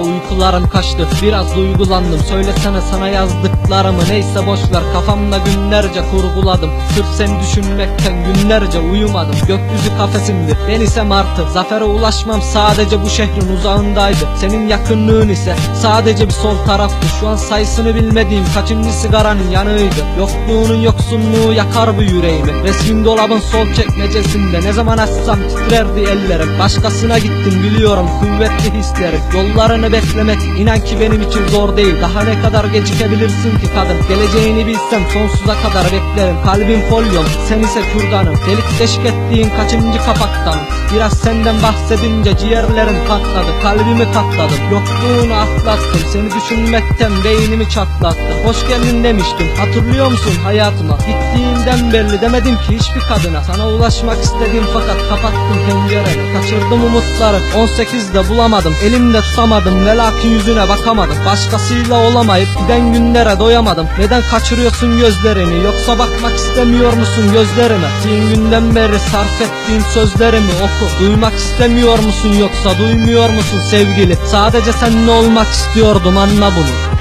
uykularım kaçtı Biraz duygulandım. Söylesene sana yazdıklarımı Neyse boşver. Kafamda günlerce kurguladım. Sırf seni düşünmekten günlerce uyumadım. Gökyüzü kafesimdi ben ise martı Zafere ulaşmam sadece bu şehrin uzağındaydı. Senin yakınlığın ise sadece bir sol taraftı. Şu an sayısını bilmediğim kaçıncı sigaranın yanıydı Yokluğunun yoksunluğu yakar bu yüreğimi. Resmin dolabın sol çekmecesinde Ne zaman açsam titrerdi ellerim. Başkasına gittim biliyorum kuvvetli hislerim Yollarını beklemek inan ki benim için zor değil. Daha ne kadar gecikebilirsin ki kadın? Geleceğini bilsem sonsuza kadar beklerim. Kalbim folyom sen ise kürdanım. Delik deşik ettiğin kaçıncı kapaktanım Biraz senden bahsedince ciğerlerim patladı Kalbimi katladım. Yokluğunu atlattım Seni düşünmekten beynimi çatlattı Hoş geldin demiştim hatırlıyor musun hayatıma? Gittiğinden belli demedim ki hiçbir kadına. Sana ulaşmak istedim fakat kapattım pencereni Kaçırdım umutları 18'de bulamadım. Elimde tutamadım ve lakin yüzüne bakamadım. Başkasıyla olamayıp giden günlere doyamadım. Neden kaçırıyorsun gözlerini? Yoksa bakmak istemiyor musun gözlerime? Gittiğin günden beri sarf ettiğim sözlerimi oku. Duymak istemiyor musun yoksa duymuyor musun sevgili? Sadece seninle olmak istiyordum anla bunu